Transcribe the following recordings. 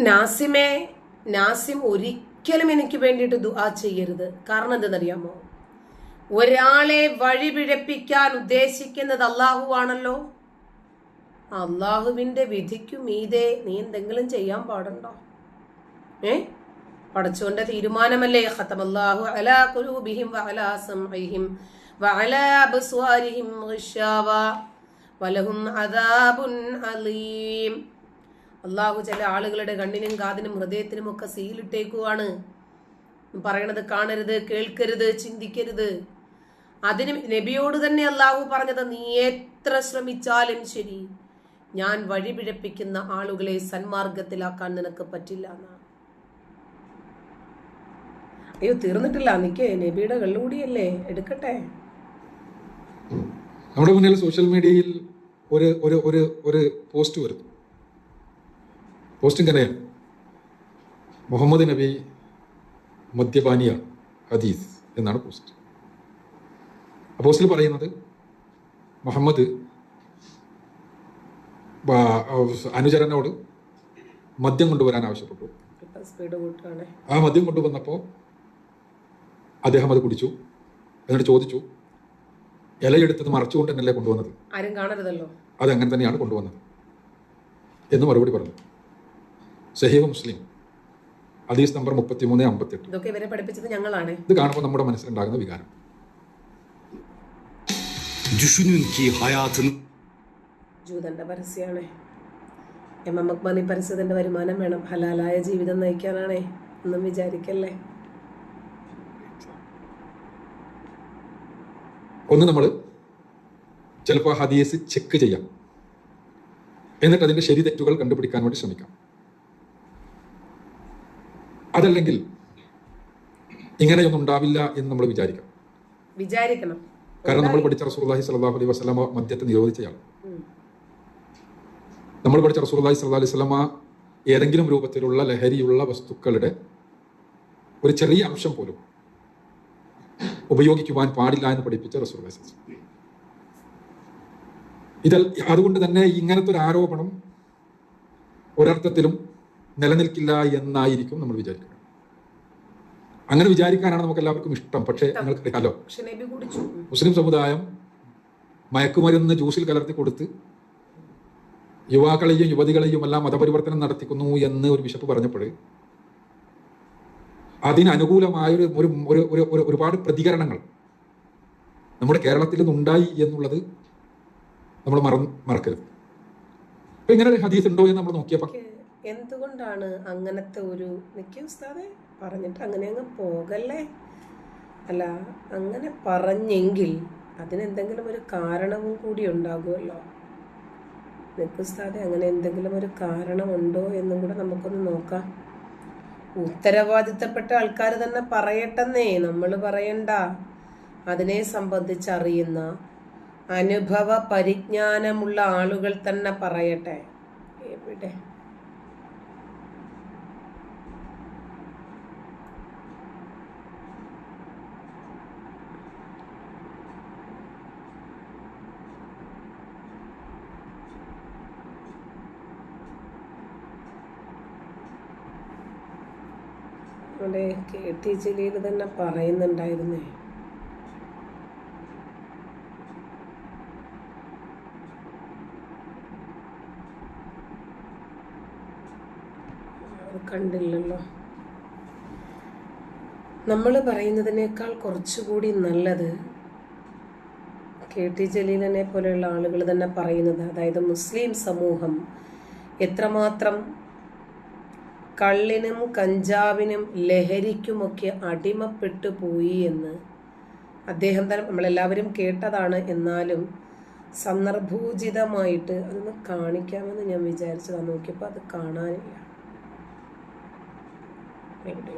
നാസിമെ നാസിം ഒരിക്കലും എനിക്ക് വേണ്ടിയിട്ട് ദുആ ചെയ്യരുത്. കാരണം എന്തെന്നറിയാമോ ഒരാളെ വഴിപിഴപ്പിക്കാൻ ഉദ്ദേശിക്കുന്നത് അള്ളാഹു ആണല്ലോ അള്ളാഹുവിന്റെ വിധിക്കു മീതെ നീ എന്തെങ്കിലും ചെയ്യാൻ പാടുണ്ടോ? ഏ? പടച്ചോന്റെ തീരുമാനമല്ലേ? ഖത്തമല്ലാഹു അലാ ഖുലൂബിഹിം വഅലാ സംഇഹിം വഅലാ അബ്സ്വാരിഹിം ഗിഷാവ വലഹും അദാബുൻ അലീം. അള്ളാഹു ചില ആളുകളുടെ കണ്ണിനും കാതിനും ഹൃദയത്തിനും ഒക്കെ സീലിട്ടേക്കുവാണ്. പറയണത് കാണരുത് കേൾക്കരുത് ചിന്തിക്കരുത്. അതിന് നബിയോട് തന്നെ അള്ളാഹു പറഞ്ഞത് നീ എത്ര ശ്രമിച്ചാലും ശരി ഞാൻ വഴിപിഴപ്പിക്കുന്ന ആളുകളെ സന്മാർഗത്തിലാക്കാൻ നിനക്ക് പറ്റില്ല അയ്യോ തീർന്നിട്ടില്ല. നിക്കേ നബിയുടെ കള്ളുകൂടിയല്ലേ? എടുക്കട്ടെ. നമ്മുടെ മുന്നിൽ സോഷ്യൽ മീഡിയയിൽ ഒരു ഒരു ഒരു ഒരു പോസ്റ്റ് വരുന്നു. പോസ്റ്റ് തന്നെ മുഹമ്മദ് നബി മദ്യപാനിയാണ് ഹദീസ് എന്നാണ് പോസ്റ്റ്. ആ പോസ്റ്റിൽ പറയുന്നത് മുഹമ്മദ് അനുചരനോട് മദ്യം കൊണ്ടുവരാൻ ആവശ്യപ്പെട്ടു. ആ മദ്യം കൊണ്ടുവന്നപ്പോൾ അദ്ദേഹം അത് കുടിച്ചു. എന്നിട്ട് ചോദിച്ചു ഇലയെടുത്തത് മറച്ചുകൊണ്ട് തന്നെയല്ലേ കൊണ്ടുവന്നത്? ആരും കാണരുതല്ലോ. അത് അങ്ങനെ തന്നെയാണ് കൊണ്ടുവന്നത്. എന്ന് മറുപടി പറഞ്ഞു. സഹീബ് മുസ്ലിം. ഹദീസ് നമ്പർ മുപ്പത്തിമൂന്ന് അമ്പത്തെട്ട് ഇതൊക്കെ ഇവരെ പഠിപ്പിച്ചത് ഞങ്ങളാണ്. ഇത് കാണുമ്പോൾ നമ്മുടെ മനസ്സിലുണ്ടാകുന്ന വികാരം. Düşünün ki hayatın ജൂതന്റെ പരസ്യമാണ് എം എം അക്ബാനി പരസ്യത്തിന്റെ വരുമാനം വേണം. ഹലാലായ ജീവിതം നയിക്കാനാണേ ഒന്നും വിചാരിക്കല്ലേ? ഒന്ന് നമ്മൾ ചിലപ്പോൾ ഹദീസ് ചെക്ക് ചെയ്യാം. എന്നിട്ട് അതിന്റെ ശരി തെറ്റുകൾ കണ്ടുപിടിക്കാൻ വേണ്ടി ശ്രമിക്കാം. അതല്ലെങ്കിൽ ഇങ്ങനെയൊന്നും ഉണ്ടാവില്ല എന്ന് നമ്മൾ വിചാരിക്കാം വിചാരിക്കണം. കാരണം നമ്മൾ പഠിച്ച റസൂർലാഹി സലാഹു അലൈഹി വസല്ലമ മദ്യത്തെ നിരോധിച്ചയാണ് നമ്മൾ പഠിച്ച റസൂർലാഹി സ്വല്ലല്ലാഹു അലൈഹി വസല്ലമ ഏതെങ്കിലും രൂപത്തിലുള്ള ലഹരിയുള്ള വസ്തുക്കളുടെ ഒരു ചെറിയ അംശം പോലും ഉപയോഗിക്കുവാൻ പാടില്ല എന്ന് പഠിപ്പിച്ച റസൂർലാഹി ഇതൽ അതുകൊണ്ട് തന്നെ ഇങ്ങനത്തെ ഒരു ആരോപണം ഒരർത്ഥത്തിലും നിലനിൽക്കില്ല എന്നായിരിക്കും നമ്മൾ വിചാരിക്കുന്നത് അങ്ങനെ വിചാരിക്കാനാണ് നമുക്ക് എല്ലാവർക്കും ഇഷ്ടം. പക്ഷേ നിങ്ങൾക്കറിയാലോ മുസ്ലിം സമുദായം മയക്കുമരുന്ന് ജ്യൂസിൽ കലർത്തി കൊടുത്ത് യുവാക്കളെയും യുവതികളെയും എല്ലാം മതപരിവർത്തനം നടത്തിക്കുന്നു എന്ന് ഒരു ബിഷപ്പ് പറഞ്ഞപ്പോൾ അതിനനുകൂലമായ ഒരു ഒരു ഒരു ഒരു ഒരു ഒരുപാട് പ്രതികരണങ്ങൾ നമ്മുടെ കേരളത്തിൽ നിന്നുണ്ടായി എന്നുള്ളത് നമ്മൾ മറ മറക്കരുത്. ഇങ്ങനെ ഒരു ഹദീസ് ഉണ്ടോ എന്ന് നമ്മൾ നോക്കിയപ്പോൾ എന്തുകൊണ്ടാണ് അങ്ങനത്തെ ഒരു നിൽക്കുക ഉസ്താദെ പറഞ്ഞിട്ട് അങ്ങനെ അങ്ങ് പോകല്ലേ? അല്ല അങ്ങനെ പറഞ്ഞെങ്കിൽ അതിനെന്തെങ്കിലും ഒരു കാരണവും കൂടി ഉണ്ടാകുമല്ലോ. നിക്കുസ്താദെ അങ്ങനെ എന്തെങ്കിലും ഒരു കാരണമുണ്ടോ എന്നും കൂടെ നമുക്കൊന്ന് നോക്കാം. ഉത്തരവാദിത്തപ്പെട്ട ആൾക്കാർ തന്നെ പറയട്ടെന്നേ. നമ്മൾ പറയണ്ട. അതിനെ സംബന്ധിച്ച് അറിയുന്ന അനുഭവ പരിജ്ഞാനമുള്ള ആളുകൾ തന്നെ പറയട്ടെ. എവിടെ? അവിടെ കെ ടി ജലീൽ തന്നെ പറയുന്നുണ്ടായിരുന്നേ. കണ്ടില്ലല്ലോ. നമ്മൾ പറയുന്നതിനേക്കാൾ കുറച്ചുകൂടി നല്ലത് കെ ടി ജലീലിനെ പോലെയുള്ള ആളുകൾ തന്നെ പറയുന്നത്. അതായത് മുസ്ലിം സമൂഹം എത്രമാത്രം കള്ളിനും കഞ്ചാവിനും ലഹരിക്കുമൊക്കെ അടിമപ്പെട്ടു പോയി എന്ന് അദ്ദേഹം തന്നെ നമ്മളെല്ലാവരും കേട്ടതാണ്. എന്നാലും സന്ദർഭോചിതമായിട്ട് അതൊന്ന് കാണിക്കാമെന്ന് ഞാൻ വിചാരിച്ചതാണ് നോക്കിയപ്പോൾ അത് കാണാനില്ല. എവിടെയോ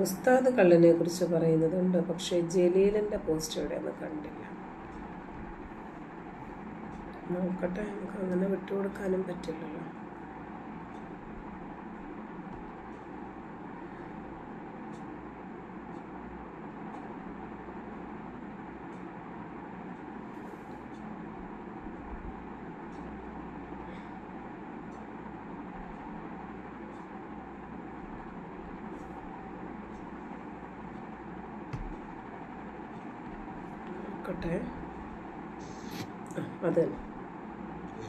ഉസ്താദ് കള്ളിനെ കുറിച്ച് പറയുന്നതുണ്ട്. പക്ഷെ ജലീലിന്റെ പോസ്റ്റ് എവിടെയൊന്നും കണ്ടില്ല. നോക്കട്ടെ നമുക്ക് അങ്ങനെ വിട്ടുകൊടുക്കാനും പറ്റില്ലല്ലോ. നോക്കട്ടെ. അതെ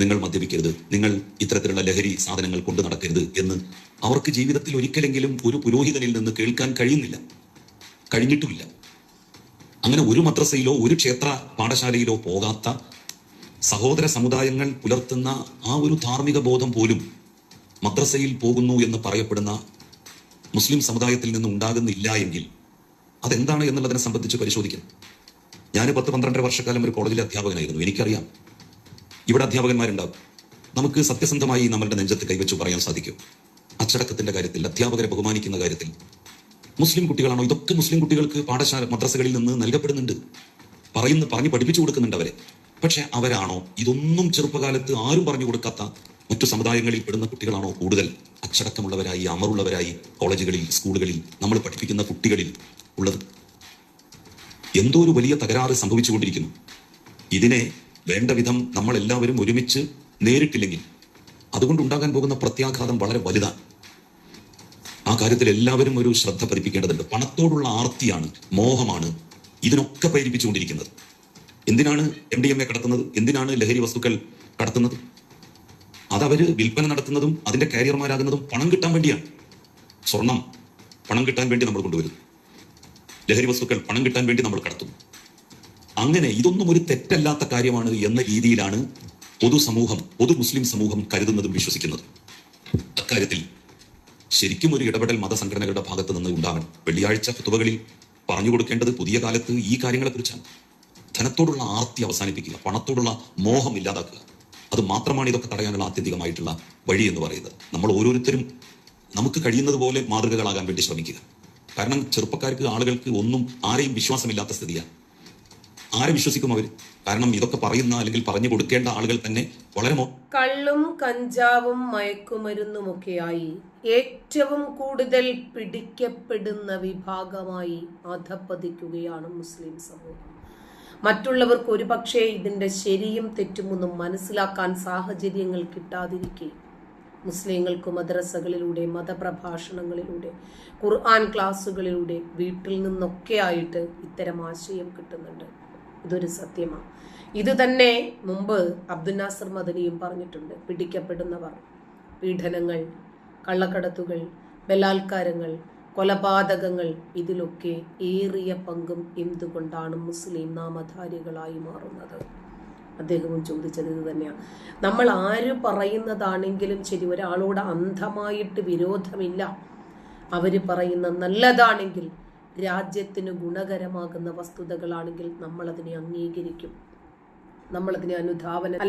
നിങ്ങൾ മദ്യപിക്കരുത്. നിങ്ങൾ ഇത്തരത്തിലുള്ള ലഹരി സാധനങ്ങൾ കൊണ്ടു നടക്കരുത് എന്ന് അവർക്ക് ജീവിതത്തിൽ ഒരിക്കലെങ്കിലും ഒരു പുരോഹിതനിൽ നിന്ന് കേൾക്കാൻ കഴിയുന്നില്ല. കഴിഞ്ഞിട്ടുമില്ല. അങ്ങനെ ഒരു മദ്രസയിലോ ഒരു ക്ഷേത്ര പാഠശാലയിലോ പോകാത്ത സഹോദര സമുദായങ്ങൾ പുലർത്തുന്ന ആ ഒരു ധാർമ്മിക ബോധം പോലും മദ്രസയിൽ പോകുന്നു എന്ന് പറയപ്പെടുന്ന മുസ്ലിം സമുദായത്തിൽ നിന്ന് ഉണ്ടാകുന്നില്ല എങ്കിൽ അതെന്താണ് എന്നുള്ളതിനെ സംബന്ധിച്ച് പരിശോധിക്കണം ഞാൻ പത്ത് പന്ത്രണ്ടര വർഷക്കാലം ഒരു കോളേജിലെ അധ്യാപകനായിരുന്നു. എനിക്കറിയാം. ഇവിടെ അധ്യാപകന്മാരുണ്ടാവും. നമുക്ക് സത്യസന്ധമായി നമ്മളുടെ നെഞ്ചത്ത് കൈവച്ചു പറയാൻ സാധിക്കും. അച്ചടക്കത്തിന്റെ കാര്യത്തിൽ അധ്യാപകരെ ബഹുമാനിക്കുന്ന കാര്യത്തിൽ. മുസ്ലിം കുട്ടികളാണോ? ഇതൊക്കെ മുസ്ലിം കുട്ടികൾക്ക് പാഠശാല മദ്രസകളിൽ നിന്ന് നൽകപ്പെടുന്നുണ്ട്. പറയുന്ന പറഞ്ഞ് പഠിപ്പിച്ചു കൊടുക്കുന്നുണ്ട് അവരെ. പക്ഷെ അവരാണോ? ഇതൊന്നും ചെറുപ്പകാലത്ത് ആരും പറഞ്ഞു കൊടുക്കാത്ത മറ്റു സമുദായങ്ങളിൽ പെടുന്ന കുട്ടികളാണോ കൂടുതൽ? അച്ചടക്കമുള്ളവരായി അമറുള്ളവരായി കോളേജുകളിൽ സ്കൂളുകളിൽ നമ്മൾ പഠിപ്പിക്കുന്ന കുട്ടികളിൽ ഉള്ളത്. എന്തോ ഒരു വലിയ തകരാറ് സംഭവിച്ചുകൊണ്ടിരിക്കുന്നു. ഇതിനെ വേണ്ട വിധം നമ്മൾ എല്ലാവരും ഒരുമിച്ച് നേരിട്ടില്ലെങ്കിൽ അതുകൊണ്ട് അതുകൊണ്ടുണ്ടാകാൻ പോകുന്ന പ്രത്യാഘാതം വളരെ വലുതാണ്. ആ കാര്യത്തിൽ എല്ലാവരും ഒരു ശ്രദ്ധ പതിപ്പിക്കേണ്ടതുണ്ട്. പണത്തോടുള്ള ആർത്തിയാണ് മോഹമാണ് ഇതിനൊക്കെ പ്രേരിപ്പിച്ചുകൊണ്ടിരിക്കുന്നത്. എന്തിനാണ് എം ഡി എം എ കടത്തുന്നത്? എന്തിനാണ് ലഹരി വസ്തുക്കൾ കടത്തുന്നത്? അതവര് വിൽപ്പന നടത്തുന്നതും അതിന്റെ കാരിയർമാരാകുന്നതും പണം കിട്ടാൻ വേണ്ടിയാണ്. സ്വർണം പണം കിട്ടാൻ വേണ്ടി നമ്മൾ കൊണ്ടുവരുന്നു. ലഹരി വസ്തുക്കൾ പണം കിട്ടാൻ വേണ്ടി നമ്മൾ കടത്തുന്നു. അങ്ങനെ ഇതൊന്നും ഒരു തെറ്റല്ലാത്ത കാര്യമാണ് എന്ന രീതിയിലാണ് പൊതുസമൂഹം പൊതു മുസ്ലിം സമൂഹം കരുതുന്നതും വിശ്വസിക്കുന്നതും. അക്കാര്യത്തിൽ ശരിക്കും ഒരു ഇടപെടൽ മതസംഘടനകളുടെ ഭാഗത്ത് നിന്ന് ഉണ്ടാവണം. വെള്ളിയാഴ്ച ഫുതുവകളിൽ പറഞ്ഞു കൊടുക്കേണ്ടത് പുതിയ കാലത്ത് ഈ കാര്യങ്ങളെക്കുറിച്ചാണ്. ധനത്തോടുള്ള ആർത്തി അവസാനിപ്പിക്കുക പണത്തോടുള്ള മോഹം ഇല്ലാതാക്കുക. അത് മാത്രമാണ് ഇതൊക്കെ തടയാനുള്ള ആത്യന്തികമായിട്ടുള്ള വഴി എന്ന് പറയുന്നത്. നമ്മൾ ഓരോരുത്തരും നമുക്ക് കഴിയുന്നത് പോലെ മാതൃകകളാകാൻ വേണ്ടി ശ്രമിക്കുക. കാരണം ചെറുപ്പക്കാർക്ക് ആളുകൾക്ക് ഒന്നും ആരെയും വിശ്വാസമില്ലാത്ത സ്ഥിതിയാണ്. ആരെ വിശ്വസിക്കും അവർ കാരണം ഇതൊക്കെ പറയുന്ന അല്ലെങ്കിൽ പറഞ്ഞു കൊടുക്കേണ്ട ആളുകൾ തന്നെ വളരെ കള്ളും കഞ്ചാവും മയക്കുമരുന്നുമൊക്കെയായി. ഏറ്റവും കൂടുതൽ പിടിക്കപ്പെടുന്ന വിഭാഗമായി അധപ്പതിക്കുകയാണ് മുസ്ലിം സമൂഹം. മറ്റുള്ളവർക്ക് ഒരുപക്ഷെ ഇതിന്റെ ശരിയും തെറ്റുമൊന്നും മനസ്സിലാക്കാൻ സാഹചര്യങ്ങൾ കിട്ടാതിരിക്കെ. മുസ്ലിങ്ങൾക്ക് മദ്രസകളിലൂടെ മതപ്രഭാഷണങ്ങളിലൂടെ ഖുർആൻ ക്ലാസ്സുകളിലൂടെ വീട്ടിൽ നിന്നൊക്കെ ആയിട്ട് ഇത്തരം ആശയം കിട്ടുന്നുണ്ട്. ഇതൊരു സത്യമാണ് ഇത് തന്നെ മുമ്പ് അബ്ദുൽ നാസർ മദനിയും പറഞ്ഞിട്ടുണ്ട്. പിടിക്കപ്പെടുന്നവർ പീഡനങ്ങൾ കള്ളക്കടത്തുകൾ ബലാത്കാരങ്ങൾ കൊലപാതകങ്ങൾ ഇതിലൊക്കെ ഏറിയ പങ്കും എന്തുകൊണ്ടാണ് മുസ്ലിം നാമധാരികളായി മാറുന്നത്? അദ്ദേഹവും ചോദിച്ചത് ഇത് തന്നെയാണ് നമ്മൾ ആര് പറയുന്നതാണെങ്കിലും ശരി ഒരാളോട് അന്ധമായിട്ട് വിരോധമില്ല. അവർ പറയുന്ന നല്ലതാണെങ്കിൽ രാജ്യത്തിന് ഗുണകരമാകുന്ന വസ്തുതകളാണെങ്കിൽ നമ്മളതിനെ അംഗീകരിക്കും. നമ്മളതിനെ അനുധാവനം